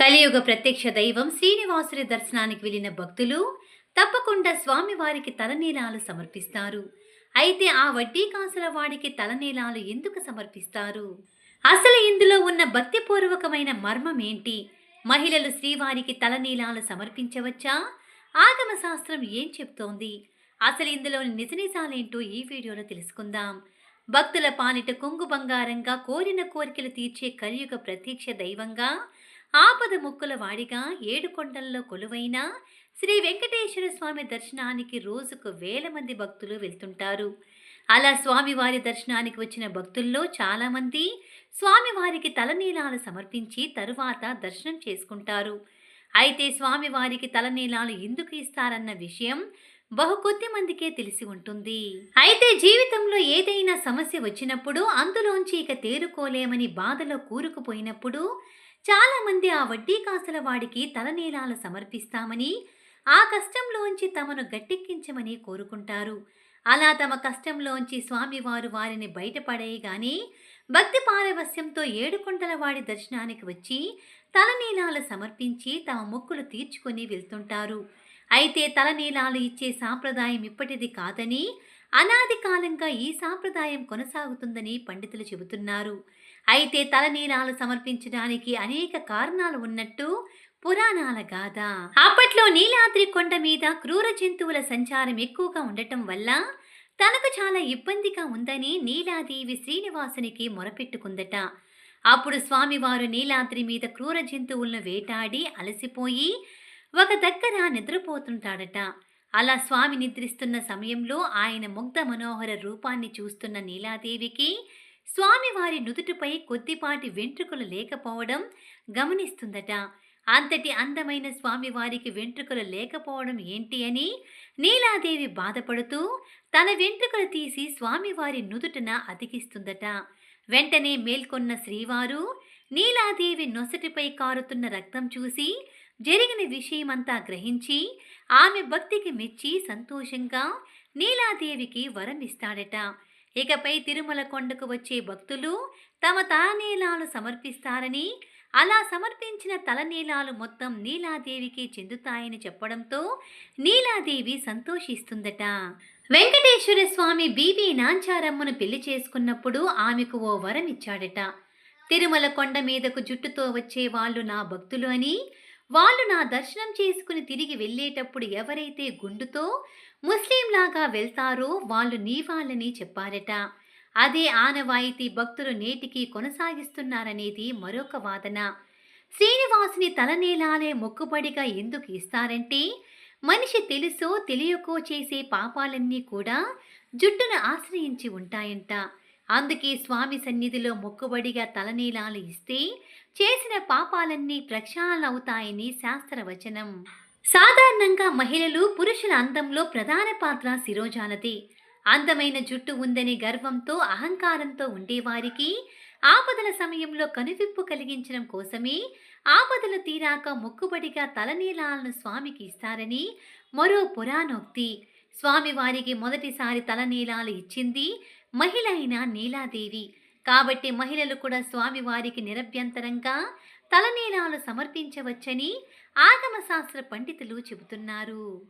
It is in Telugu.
కలియుగ ప్రత్యక్ష దైవం శ్రీనివాసుని దర్శనానికి వెళ్ళిన భక్తులు తప్పకుండా స్వామివారికి తలనీలాలు సమర్పిస్తారు. అయితే ఆ వడ్డీ కాసుల వాడికి తలనీలాలు ఎందుకు సమర్పిస్తారు? అసలు ఇందులో ఉన్న భక్తిపూర్వకమైన మర్మం ఏంటి మహిళలు శ్రీవారికి తలనీలాలు సమర్పించవచ్చా? ఆగమ శాస్త్రం ఏం చెప్తోంది? అసలు ఇందులోని నిజ నిజాలేంటో ఈ వీడియోలో తెలుసుకుందాం. భక్తుల పాలిట కొంగు బంగారంగా కోరిన కోరికలు తీర్చే కలియుగ ప్రత్యక్ష దైవంగా ఆపద ముక్కుల వాడిగా ఏడుకొండల్లో కొలువైన శ్రీ వెంకటేశ్వర స్వామి దర్శనానికి రోజుకు వేల మంది భక్తులు వెళ్తుంటారు. అలా స్వామివారి దర్శనానికి వచ్చిన భక్తుల్లో చాలామంది స్వామివారికి తలనీలాలు సమర్పించి తరువాత దర్శనం చేసుకుంటారు. అయితే స్వామివారికి తలనీలాలు ఎందుకు ఇస్తారన్న విషయం బహు కొద్ది మందికే తెలిసి ఉంటుంది. అయితే జీవితంలో ఏదైనా సమస్య వచ్చినప్పుడు అందులోంచి ఇక తేరుకోలేమని బాధలో కూరుకుపోయినప్పుడు చాలామంది ఆ వడ్డీ కాసుల వాడికి తలనీలాలు సమర్పిస్తామని ఆ కష్టంలోంచి తమను గట్టెక్కించమని కోరుకుంటారు. అలా తమ కష్టంలోంచి స్వామివారు వారిని బయటపడేయగానే భక్తి పారవస్యంతో ఏడుకొండల వాడి దర్శనానికి వచ్చి తలనీలాలు సమర్పించి తమ మొక్కులు తీర్చుకొని వెళ్తుంటారు. అయితే తలనీలాలు ఇచ్చే సాంప్రదాయం ఇప్పటిది కాదని అనాది కాలంగా ఈ సాంప్రదాయం కొనసాగుతుందని పండితులు చెబుతున్నారు. అయితే తలనీలాలు సమర్పించడానికి అనేక కారణాలు ఉన్నట్టు పురాణాల గాథ. అప్పట్లో నీలాద్రి కొండ మీద క్రూర జంతువుల సంచారం ఎక్కువగా ఉండటం వల్ల తనకు చాలా ఇబ్బందిగా ఉందని నీలాదేవి శ్రీనివాసునికి మొరపెట్టుకుందట. అప్పుడు స్వామివారు నీలాద్రి మీద క్రూర జంతువులను వేటాడి అలసిపోయి ఒక దగ్గర నిద్రపోతుంటాడట. అలా స్వామి నిద్రిస్తున్న సమయంలో ఆయన ముగ్ధ మనోహర రూపాన్ని చూస్తున్న నీలాదేవికి స్వామివారి నుదుటిపై కొద్దిపాటి వెంట్రుకలు లేకపోవడం గమనిస్తుందట. అంతటి అందమైన స్వామివారికి వెంట్రుకలు లేకపోవడం ఏంటి అని నీలాదేవి బాధపడుతూ తన వెంట్రుకలు తీసి స్వామివారి నుదుటన అతికిస్తుందట. వెంటనే మేల్కొన్న శ్రీవారు నీలాదేవి నొసటిపై కారుతున్న రక్తం చూసి జరిగిన విషయమంతా గ్రహించి ఆమె భక్తికి మెచ్చి సంతోషంగా నీలాదేవికి వరం ఇస్తాడట ఇకపై తిరుమల కొండకు వచ్చే భక్తులు తమ తలనీలాలు సమర్పిస్తారని అలా సమర్పించిన తలనీలాలు మొత్తం నీలాదేవికి చెందుతాయని చెప్పడంతో నీలాదేవి సంతోషిస్తుందట. వెంకటేశ్వర స్వామి బీబీ నాంచారమ్మను పెళ్ళి చేసుకున్నప్పుడు ఆమెకు ఓ వరం ఇచ్చాడట తిరుమల కొండ మీదకు జుట్టుతో వచ్చే వాళ్ళు నా భక్తులు అని వాళ్ళు నా దర్శనం చేసుకుని తిరిగి వెళ్ళేటప్పుడు ఎవరైతే గుండుతో ముస్లింలాగా వెళ్తారో వాళ్ళు నీ వాళ్ళని చెప్పారట. అదే ఆనవాయితీ భక్తులు నేటికి కొనసాగిస్తున్నారనేది మరొక వాదన. శ్రీనివాసుని తలనేలాలే మొక్కుబడిగా ఎందుకు ఇస్తారంటే మనిషి తెలుసో తెలియకో చేసే పాపాలన్నీ కూడా జుట్టును ఆశ్రయించి ఉంటాయంట. అందుకే స్వామి సన్నిధిలో మొక్కుబడిగా తలనీలాలు ఇస్తే చేసిన పాపాలన్నీ ప్రక్షాళనవుతాయని శాస్త్రవచనం. సాధారణంగా మహిళలు పురుషుల అందంలో ప్రధాన పాత్ర శిరోజాలది అందమైన జుట్టు ఉందని గర్వంతో అహంకారంతో ఉండేవారికి ఆపదల సమయంలో కనువిప్పు కలిగించడం కోసమే ఆపదలు తీరాక మొక్కుబడిగా తలనీలాలను స్వామికి ఇస్తారని మరో పురాణోక్తి. స్వామివారికి మొదటిసారి తలనీలాలు ఇచ్చింది మహిళ అయిన నీలాదేవి. కాబట్టి మహిళలు కూడా స్వామివారికి నిరభ్యంతరంగా తలనీలాలు సమర్పించవచ్చని ఆగమశాస్త్ర పండితులు చెబుతున్నారు.